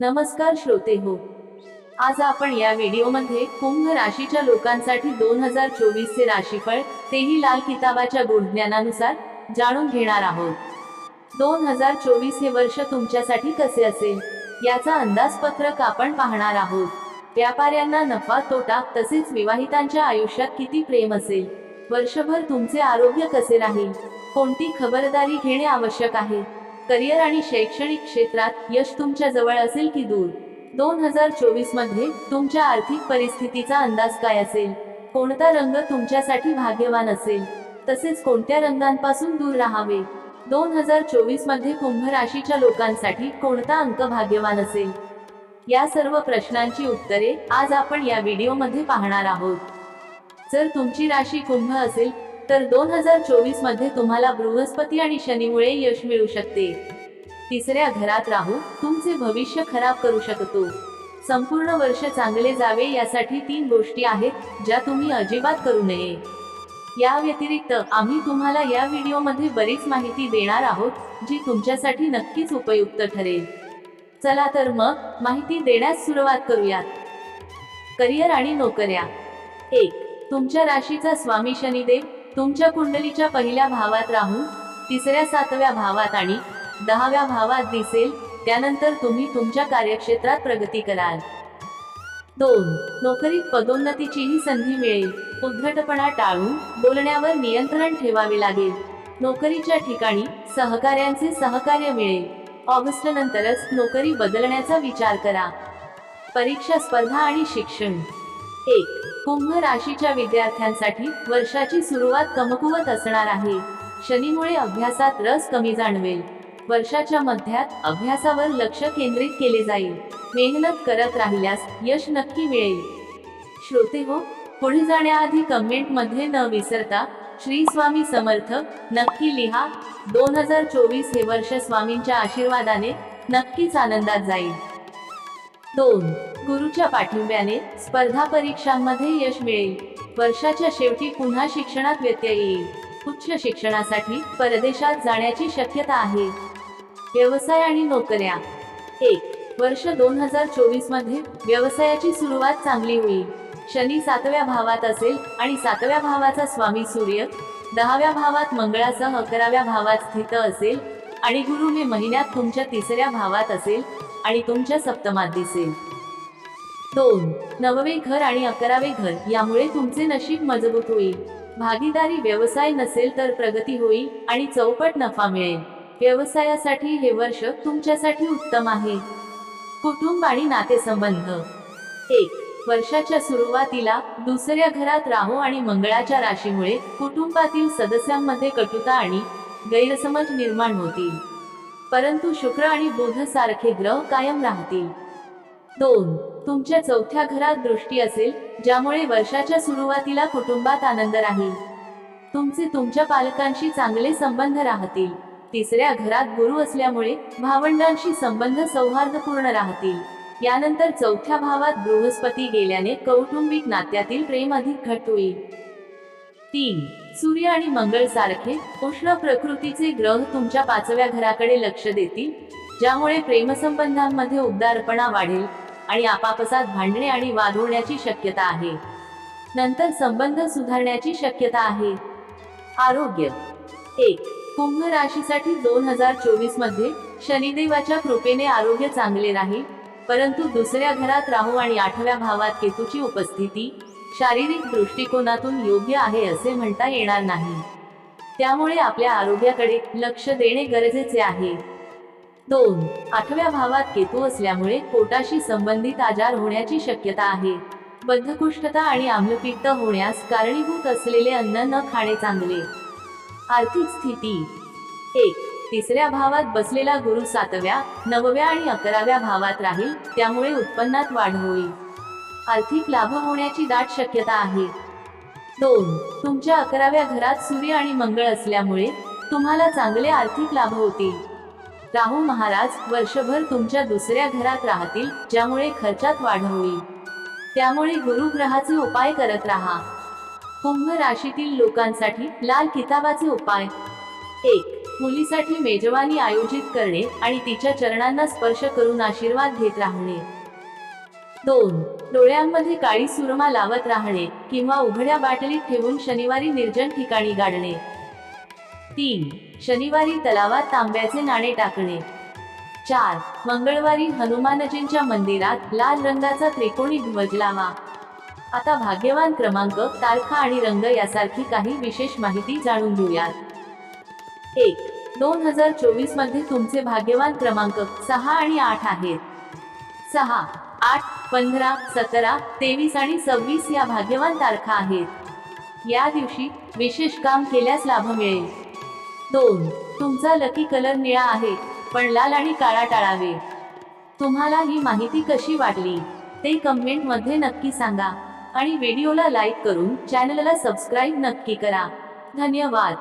नमस्कार श्रोते हो. आज आपण या व्हिडिओमध्ये कुंभ राशीच्या लोकांसाठी दोन हजार चोवीस चे राशीफळ तेही लाल किताबाच्या गुणज्ञानानुसार जाणून घेणार आहोत. दोन हजार चोवीस हे वर्ष तुमच्यासाठी कसे असेल? याचा अंदाजपत्रक आपण पाहणार आहोत. व्यापाऱ्यांना नफा तोटा तसेच विवाहितांच्या आयुष्यात किती प्रेम असेल? वर्षभर तुमचे आरोग्य कसे राहील? कोणती खबरदारी घेणे आवश्यक आहे? करिअर आणि शैक्षणिक क्षेत्रात यश तुमच्या जवळ असेल की दूर? दोन हजार चोवीसमध्ये तुमच्या आर्थिक परिस्थितीचा अंदाज काय असेल? कोणता रंग तुमच्यासाठी भाग्यवान असेल? तसेच कोणत्या रंगांपासून दूर राहावे? दोन हजार चोवीसमध्ये कुंभ राशीच्या लोकांसाठी कोणता अंक भाग्यवान असेल? या सर्व प्रश्नांची उत्तरे आज आपण या व्हिडिओमध्ये पाहणार आहोत. जर तुमची राशी कुंभ असेल तर दोन हजार चोवीसमध्ये तुम्हाला बृहस्पती आणि शनीमुळे यश मिळू शकते. तिसऱ्या घरात राहू तुमचे भविष्य खराब करू शकतो. संपूर्ण वर्ष चांगले जावे यासाठी तीन गोष्टी आहेत ज्या तुम्ही अजिबात करू नये. या व्यतिरिक्त आम्ही तुम्हाला या व्हिडिओमध्ये बरीच माहिती देणार आहोत जी तुमच्यासाठी नक्कीच उपयुक्त ठरेल. चला तर मग माहिती देण्यास सुरुवात करूयात. करिअर आणि नोकऱ्या. एक तुमच्या राशीचा स्वामी शनिदेव. तुमच्या कुंडलीच्या पहिल्या भावात राहून तिसऱ्या सातव्या भावात आणि दहाव्या भावात दिसेल त्यानंतर तुम्ही तुमच्या कार्यक्षेत्रात प्रगती कराल. दोन नोकरीत पदोन्नतीचीही संधी मिळेल. उद्धटपणा टाळून बोलण्यावर नियंत्रण ठेवावे लागेल. नोकरीच्या ठिकाणी सहकार्यांचे सहकार्य मिळेल. ऑगस्ट नंतरच नोकरी बदलण्याचा विचार करा. परीक्षा स्पर्धा आणि शिक्षण. एक कुंभ राशीच्या विद्यार्थ्यांसाठी वर्षाची सुरुवात कमकुवत असणार आहे. शनीमुळे अभ्यासात रस कमी जाणवेल. वर्षाच्या मध्यात अभ्यासावर लक्ष केंद्रित केले जाईल. मेहनत करत राहिल्यास यश नक्की मिळेल. श्रोते हो पुढे जाण्याआधी कमेंटमध्ये न विसरता श्री स्वामी समर्थ नक्की लिहा. दोन हजार चोवीस हे वर्ष स्वामींच्या आशीर्वादाने नक्कीच आनंदात जाईल. दोन. गुरुच्या पाठिंब्याने स्पर्धा परीक्षांमध्ये यश मिळेल. वर्षाच्या शेवटी पुन्हा शिक्षणात व्यत्यय येईल. उच्च शिक्षणासाठी परदेशात जाण्याची शक्यता आहे. व्यवसाय आणि नोकऱ्या. एक. वर्ष दोन हजार चोवीसमध्ये व्यवसायाची सुरुवात चांगली होईल. शनी सातव्या भावात असेल आणि सातव्या भावाचा स्वामी सूर्य दहाव्या भावात मंगळासह अकराव्या भावात स्थित असेल आणि गुरु मे महिन्यात तुमच्या तिसऱ्या भावात असेल आणि तुमच्या सप्तमात दिसेल. दोन नववे घर आणि अकरावे घर यामुळे तुमचे नशीब मजबूत होईल. भागीदारी व्यवसाय नसेल तर प्रगती होईल आणि चौपट नफा मिळेल. व्यवसायासाठी हे वर्ष तुमच्यासाठी उत्तम आहे. कुटुंब आणि नातेसंबंध. एक वर्षाच्या सुरुवातीला दुसऱ्या घरात राहू आणि मंगळाच्या राशीमुळे कुटुंबातील सदस्यांमध्ये कटुता आणि गैरसमज निर्माण होतील. परंतु शुक्र आणि बुध सारखे ग्रह कायम राहतील. दोन तुमच्या चौथ्या घरात दृष्टी असेल ज्यामुळे वर्षाच्या सुरुवातीला कुटुंबात आनंद राहील. तुमचे तुमच्या पालकांशी चांगले संबंध राहतील. तिसऱ्या घरात गुरु असल्यामुळे भावंडांशी संबंध सौहार्दपूर्ण राहतील. यानंतर चौथ्या भावात बृहस्पती गेल्याने कौटुंबिक नात्यातील प्रेम अधिक घट होईल तीन सूर्य आणि मंगळ सारखे उष्ण प्रकृतीचे ग्रह तुमच्या पाचव्या घराकडे लक्ष देतील ज्यामुळे प्रेमसंबंधांमध्ये उबदारपणा वाढेल आणि आपापसात भांडणे आणि वाद होण्याची शक्यता आहे. नंतर संबंध सुधारण्याची शक्यता आहे. आरोग्य. एक. कुंभ राशीसाठी दोन हजार चोवीसमध्ये शनिदेवाच्या कृपेने आरोग्य चांगले राहील परंतु दुसऱ्या घरात राहू आणि आठव्या भावात केतूची उपस्थिती शारीरिक दृष्टिकोनातून योग्य आहे असे म्हणता येणार नाही. त्यामुळे आपल्या आरोग्याकडे लक्ष देणे गरजेचे आहे. दोन आठव्या भावात केतू असल्यामुळे पोटाशी संबंधित आजार होण्याची शक्यता आहे. बद्धकुष्ठता आणि आम्लपित्त होण्यास कारणीभूत असलेले अन्न न खाणे चांगले. आर्थिक स्थिती. एक तिसऱ्या भावात बसलेला गुरु सातव्या नवव्या आणि अकराव्या भावात राहील त्यामुळे उत्पन्नात वाढ होईल. आर्थिक लाभ होण्याची दाट शक्यता आहे. दोन तुमच्या अकराव्या घरात सूर्य आणि मंगळ असल्यामुळे तुम्हाला चांगले आर्थिक लाभ होतील. राहू महाराज वर्षभर तुमच्या दुसऱ्या घरात राहतील ज्यामुळे खर्चात वाढ होईल. त्यामुळे गुरुग्रहाचे उपाय करत राहा. कुंभ राशीतील लोकांसाठी लाल किताबाचे उपाय. एक मुलीसाठी मेजवानी आयोजित करणे आणि तिच्या चरणांना स्पर्श करून आशीर्वाद घेत राहणे. दोन. डोळ्यांमध्ये काळी सुरमा लावत राहणे किंवा उघड्या बाटलीत ठेवून शनिवारी निर्जन ठिकाणी गाडणे. तीन. शनिवारी तलावात तांब्याचे नाणे टाकणे. चार. मंगळवारी हनुमानजींच्या मंदिरात लाल रंगाचा त्रिकोणी ध्वज लावा. आता भाग्यवान क्रमांक तारखा आणि रंग यासारखी काही विशेष माहिती जाणून घेऊयात. एक. दोन हजार चोवीसमध्ये तुमचे भाग्यवान क्रमांक सहा आणि आठ आहेत. सहा. आठ पंधरा सतरा तेवीस आणि सव्वीस या भाग्यवान तारखा आहेत. या दिवशी विशेष काम केल्यास लाभ मिळेल. दोन तुमचा लकी कलर निळा आहे पण लाल आणि काळा टाळावे. तुम्हाला ही माहिती कशी वाटली? ते कमेंटमध्ये नक्की सांगा. आणि व्हिडिओला लाईक करून चॅनलला सबस्क्राईब नक्की करा. धन्यवाद.